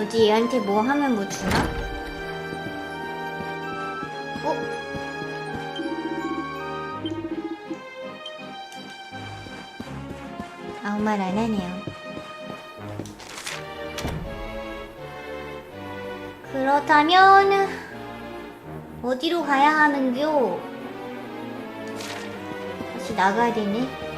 뭐지 얘한테 뭐 하면 뭐 주나? 어? 아무 말 안 하네요. 그렇다면 어디로 가야 하는겨? 다시 나가야 되네.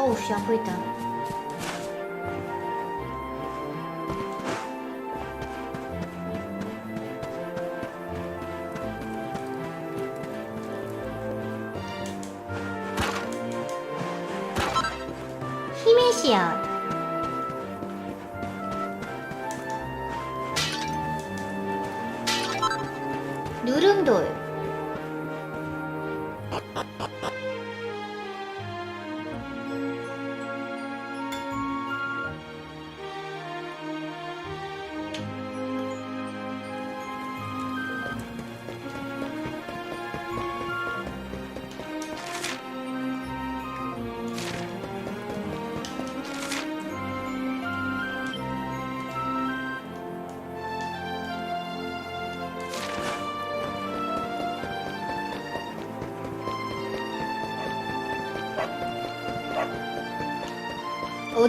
어우 씨아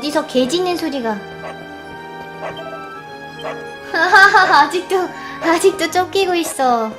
어디서 개 짖는 소리가. 아직도 아직도 쫓기고 있어.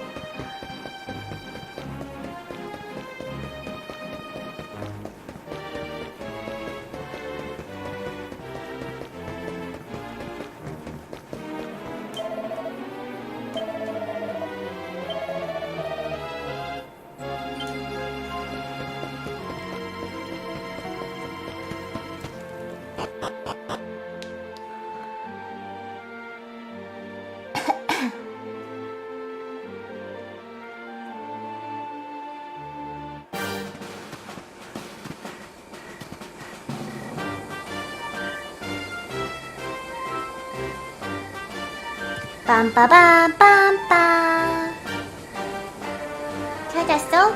빰빠밤 빰빰 찾았어?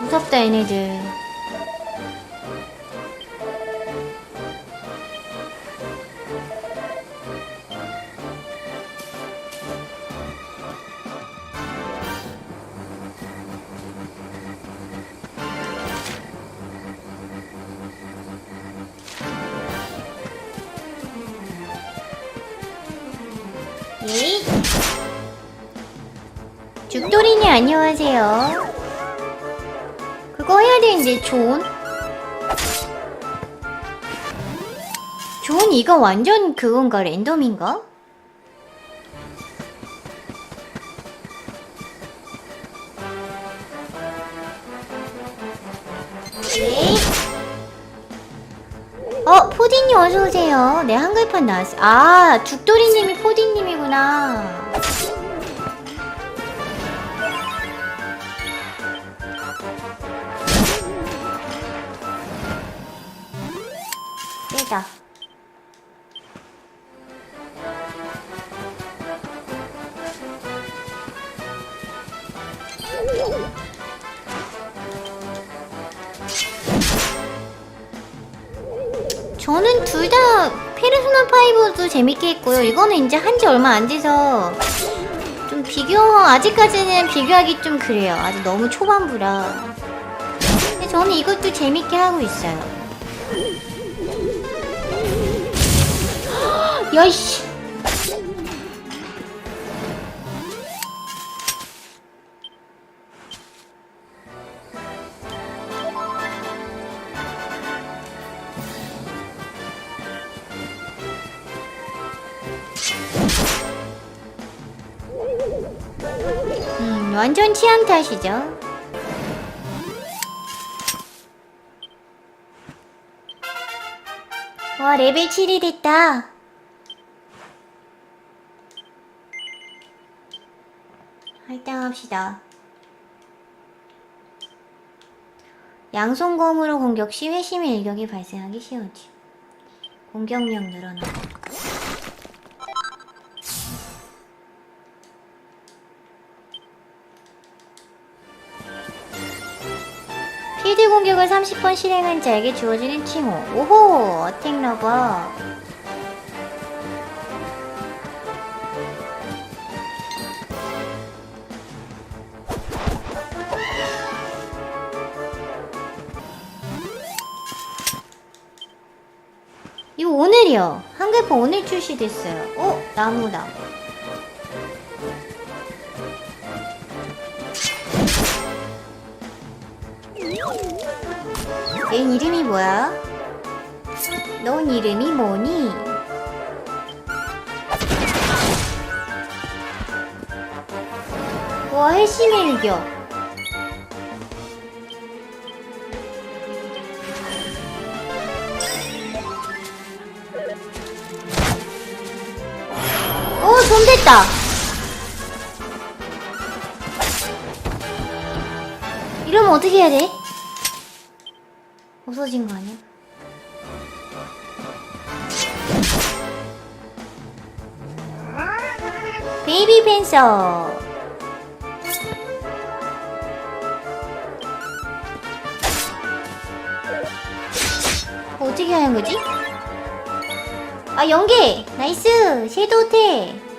무섭다 얘네들 죽돌이니 안녕하세요. 그거 해야 되는데 존. 존 이거 완전 그건가 랜덤인가? 네. 어, 포디님 어서오세요. 네, 한글판 나왔어. 아, 죽돌이님이 포디님이구나. 저는 둘 다 페르소나 5도 재밌게 했고요. 이거는 이제 한 지 얼마 안 돼서 좀 비교 아직까지는 비교하기 좀 그래요. 아직 너무 초반부라. 근데 저는 이것도 재밌게 하고 있어요. 야이씨. 완전 취향 탓이죠. 와, 와, 레벨 7이 됐다. 할당합시다. 양손검으로 공격 시 회심의 일격이 발생하기 쉬우지. 공격력 늘어나. 공격을 30번 실행한 자에게 주어지는 칭호. 오호! 어택 러버. 이거 오늘이요. 한글판 오늘 출시됐어요. 어? 나무다. 얘 이름이 뭐야? 넌 이름이 뭐니? 와, 해심의 일격. 오, 좀 됐다. 이러면 어떻게 해야 돼? 없어진 거 아니야? 베이비 펜서 어떻게 하는 거지? 아 연계 나이스 섀도우 테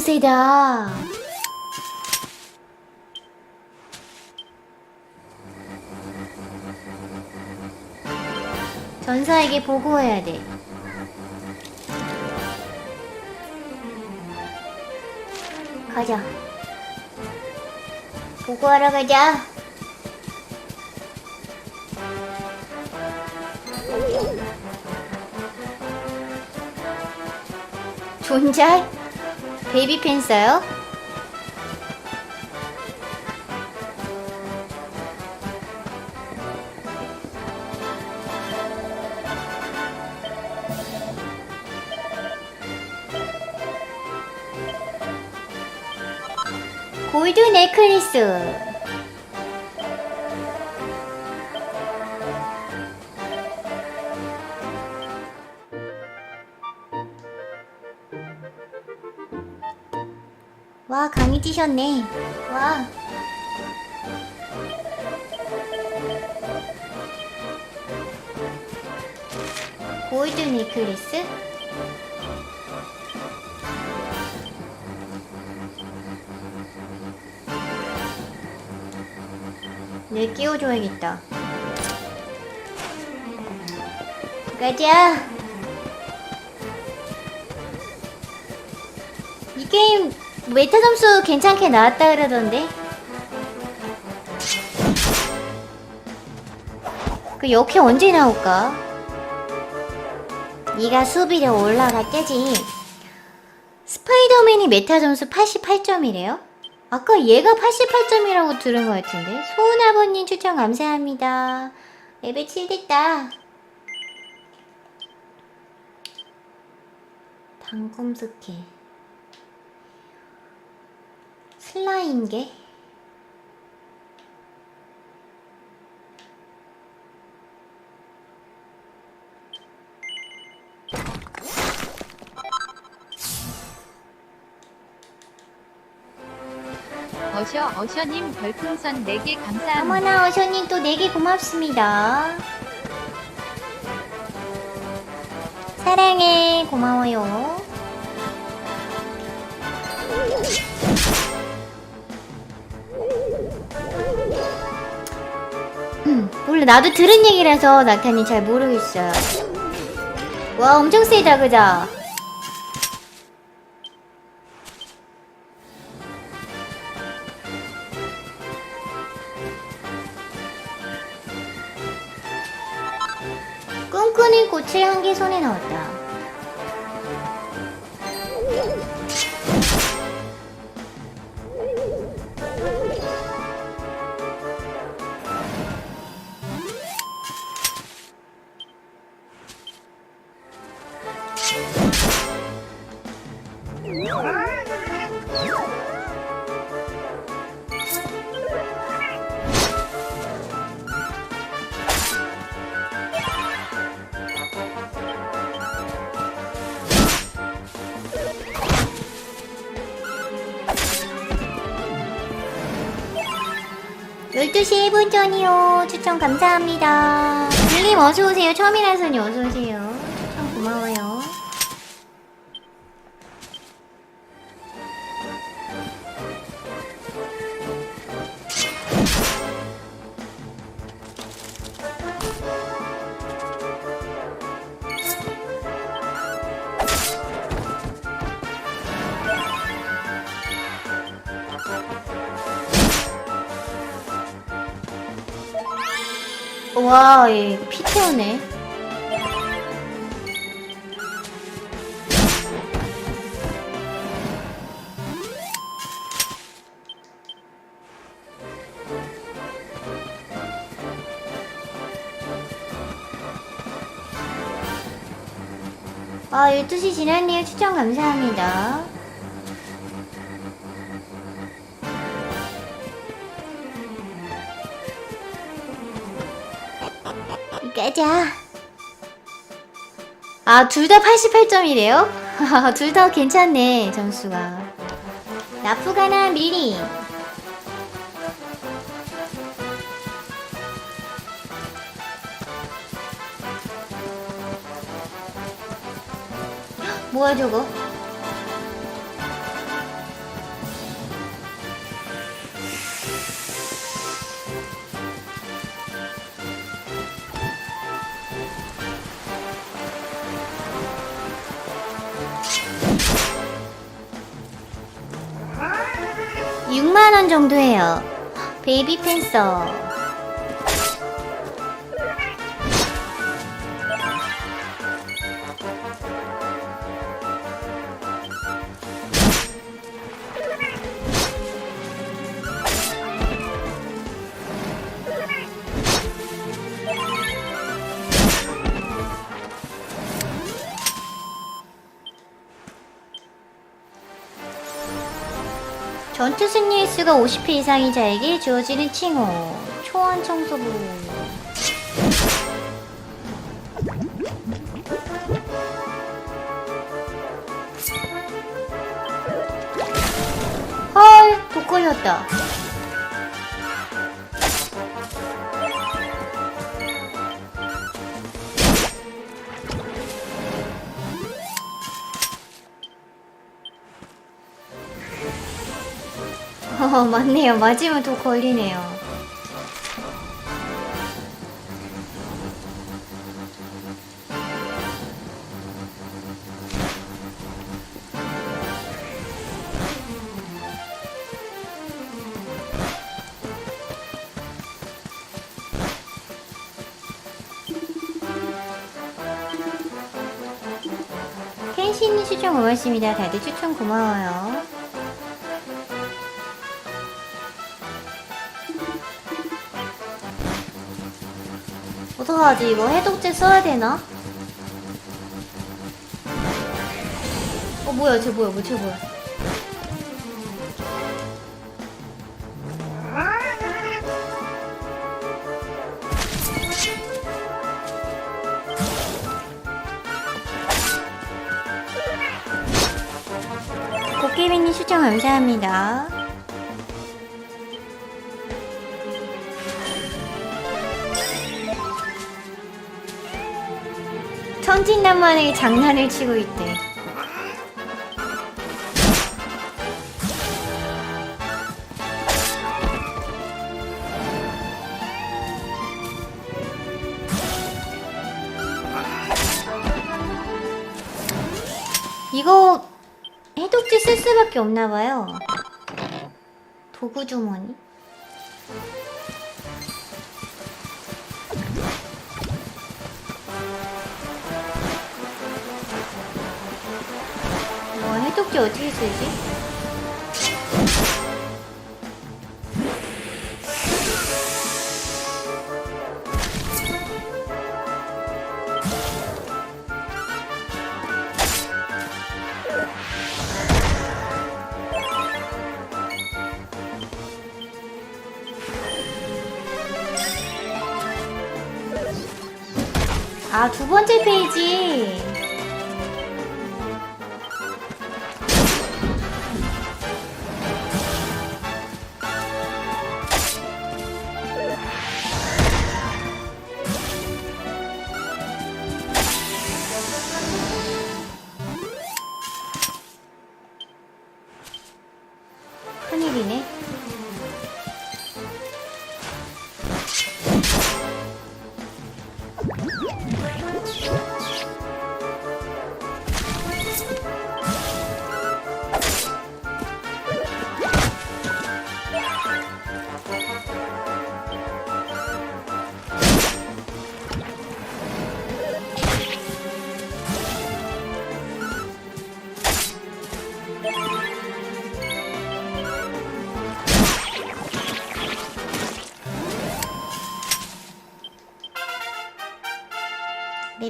세다. 전사에게 보고해야 돼. 가자. 보고하러 가자. 존잘 베이비 펜서요? 골드 네클리스 찌셨네. 와. 골드 네클리스? 내 끼워줘야겠다. 가자. 이 게임 메타 점수 괜찮게 나왔다 그러던데. 그 역해 언제 나올까? 네가 수비력 올라갔겠지. 스파이더맨이 메타 점수 88점이래요? 아까 얘가 88점이라고 들은 것 같은데. 소은 아버님 추천 감사합니다. 레벨 7 됐다. 당검 스킬 슬라임계? 어셔 어셔님 별풍선 4개 감사합니다. 어머나 어셔님 또 4개 고맙습니다 사랑해 고마워요 몰라 나도 들은 얘기라서 낙타님 잘 모르겠어요. 와 엄청 세다 그자 꿈꾸는 꽃을 한 개 손에 넣었다 12시 1분 전이요. 추천 감사합니다. 빌님 어서오세요. 처음이라서니 어서오세요. 와, 얘 피 태우네. 아, 12시 지났네요. 추천 감사합니다. 가자. 아, 둘 다 88점이래요? 둘 다 괜찮네, 점수가. 나쁘가나 미리. 헉, 뭐야, 저거? 육만원 정도 해요. 베이비 팬서. 승리의 수가 50회 이상인 자에게 주어지는 칭호. 초원 청소부. 헐, 독 걸렸다. 어, 맞네요. 맞으면 독 걸리네요. 켄시님 추천 고맙습니다. 다들 추천 고마워요. 어떡하지? 이거 해독제 써야 되나? 어, 뭐야, 쟤 뭐야, 뭐, 쟤 뭐야. 도깨비님 추천 감사합니다. 천진난만하게 장난을 치고 있대. 이거 해독제 쓸 수밖에 없나봐요. 도구 주머니. 뭐 해독제 어떻게 쓰지? 아, 두 번째 페이지.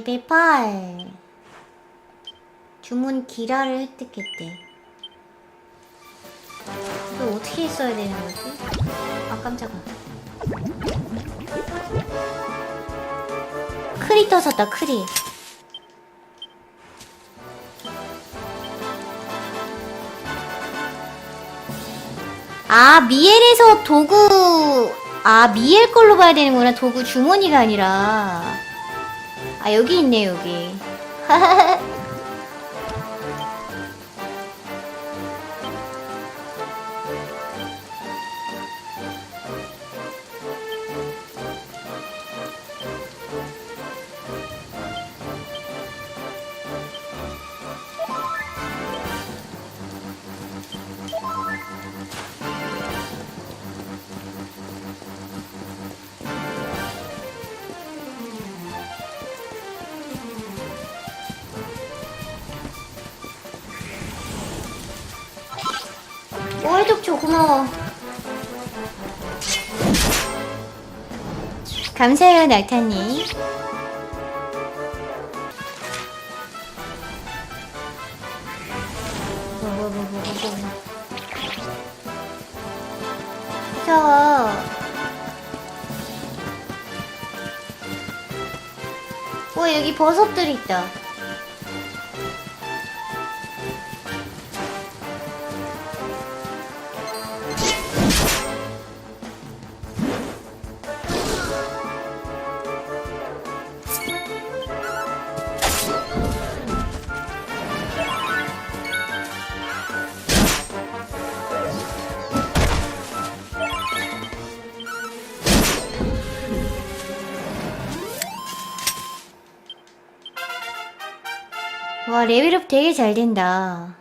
레벨 8 주문 기라를 획득했대. 이거 어떻게 써야 되는 거지? 아 깜짝아. 크리 떠졌다 크리. 아 미엘에서 도구. 아 미엘 걸로 봐야 되는구나. 도구 주머니가 아니라 아 여기 있네 여기 월독초 고마워. 감사해요 낙타님. 무서워. 오 여기 버섯들 있다 와 레벨업 되게 잘 된다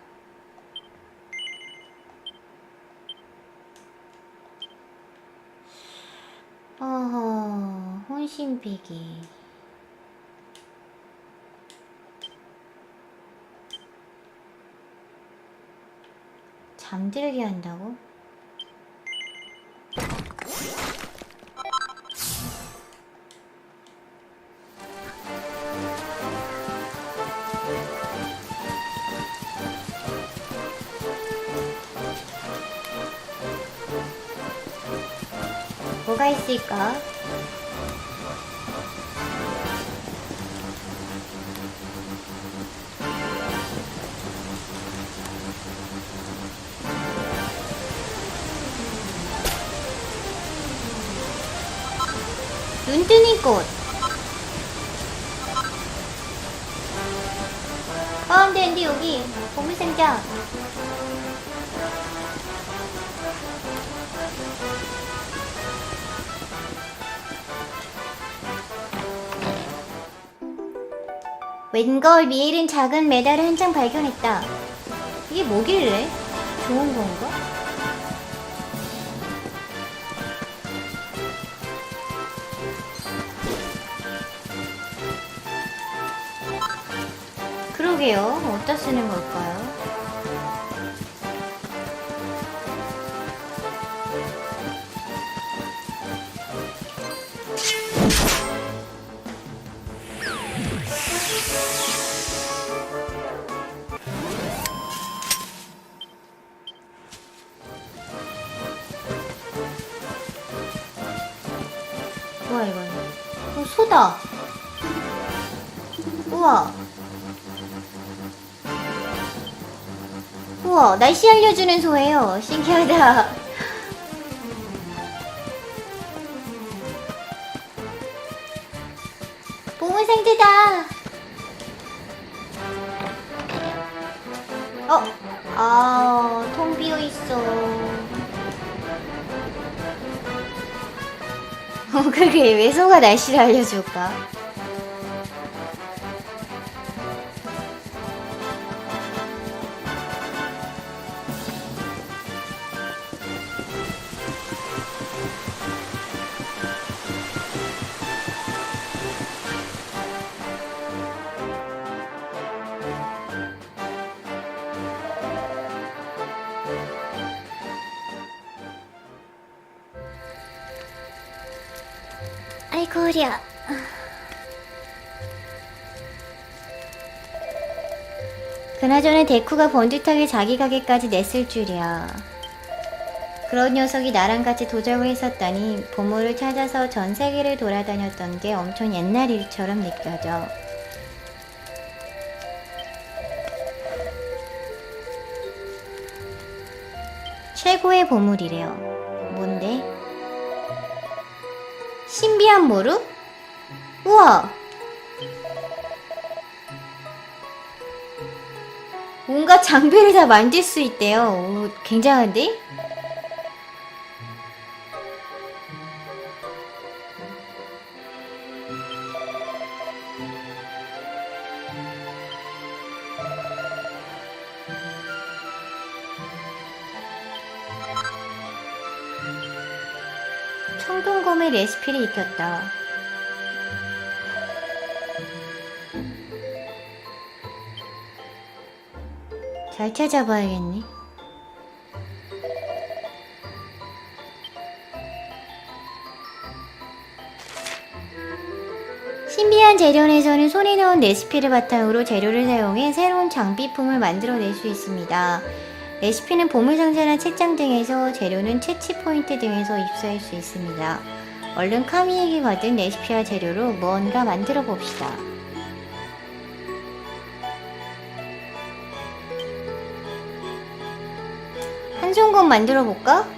어허 혼신배기 잠들게 한다고? 있을까? 눈뜨니 꽃 어, 근데, 근데 여기 보물상자 웬걸 미엘은 작은 메달을 한 장 발견했다. 이게 뭐길래? 좋은 건가? 그러게요. 어디다 쓰는 걸까요? 날씨 알려주는 소예요. 신기하다. 보물생들다. 어, 아, 통 비어 있어. 그게 왜 소가 날씨를 알려줄까? 허리야. 그나저나 데쿠가 번듯하게 자기 가게까지 냈을 줄이야. 그런 녀석이 나랑 같이 도적을 했었다니 보물을 찾아서 전 세계를 돌아다녔던 게 엄청 옛날 일처럼 느껴져. 최고의 보물이래요. 뭔데? 신비한 모루? 우와! 뭔가 장비를 다 만들 수 있대요. 오, 굉장한데? 레시피를 익혔다. 잘 찾아봐야겠네. 신비한 재련에서는 손에 넣은 레시피를 바탕으로 재료를 사용해 새로운 장비품을 만들어낼 수 있습니다. 레시피는 보물상자나 책장 등에서 재료는 채취 포인트 등에서 입수할 수 있습니다. 얼른 카미에게 받은 레시피와 재료로 뭔가 만들어 봅시다. 한송건 만들어 볼까?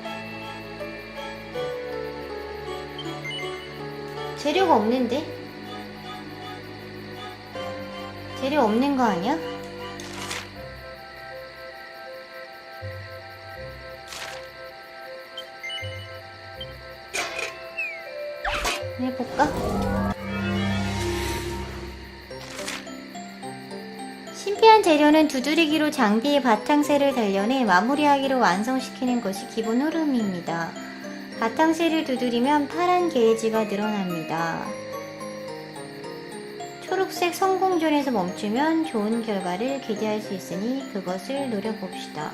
재료가 없는데? 재료 없는 거 아니야? 해볼까? 신비한 재료는 두드리기로 장비의 바탕셀을 단련해 마무리하기로 완성시키는 것이 기본 흐름입니다. 바탕셀을 두드리면 파란 게이지가 늘어납니다. 초록색 성공존에서 멈추면 좋은 결과를 기대할 수 있으니 그것을 노려봅시다.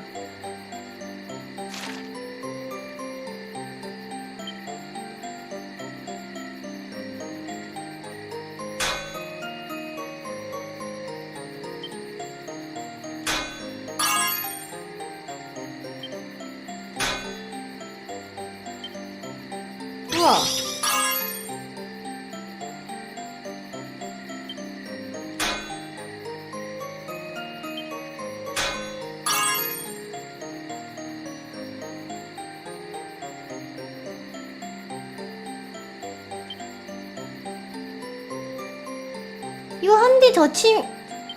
더 치,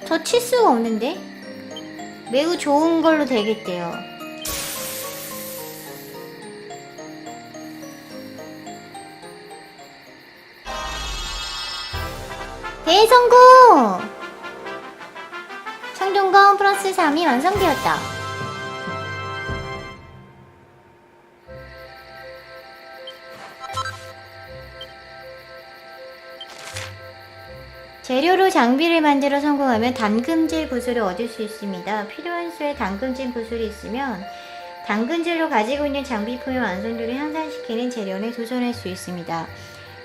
더 칠 수가 없는데? 매우 좋은 걸로 되겠대요. 대성공! 청동검 플러스 3이 완성되었다. 재료로 장비를 만들어 성공하면 담금질 구슬을 얻을 수 있습니다. 필요한 수의 담금질 구슬이 있으면 당근질로 가지고 있는 장비품의 완성도를 향상시키는 재련에 도전할 수 있습니다.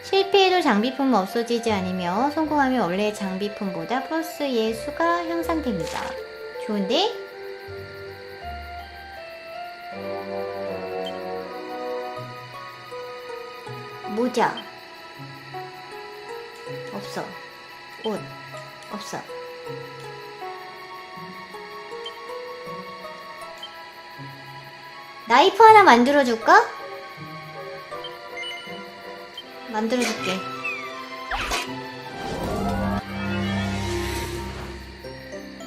실패해도 장비품은 없어지지 않으며 성공하면 원래 장비품보다 플러스의 수가 향상됩니다. 좋은데? 모자 없어 옷 없어 나이프 하나 만들어줄까? 만들어줄게.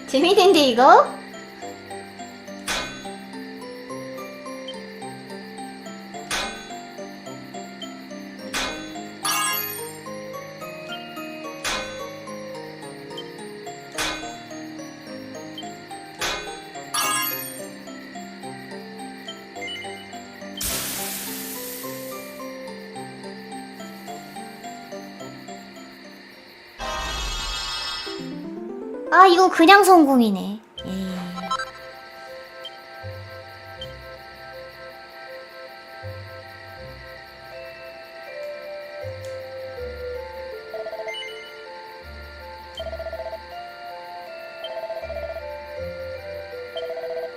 재밌는데 이거? 그냥 성공이네. 에이.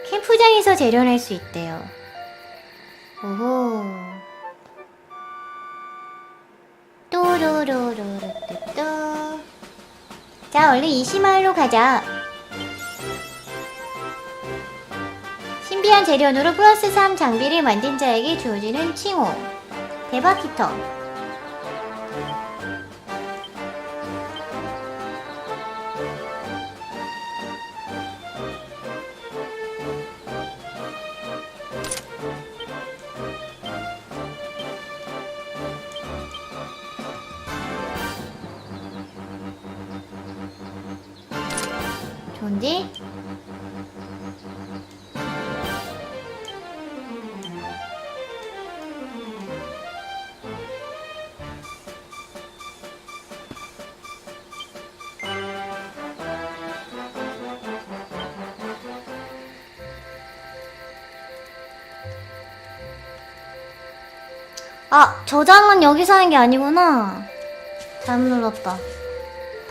캠프장에서 재련할 수 있대요. 오호. 또로로로로뚜뚜. 자, 얼른 이시마을로 가자. 신비한 재련으로 플러스 3 장비를 만든 자에게 주어지는 칭호. 대박 히터. 좋은데? 아, 저장은 여기서 하는 게 아니구나. 잘못 눌렀다.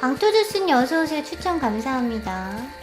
방토주스님 어서오세요. 추천 감사합니다.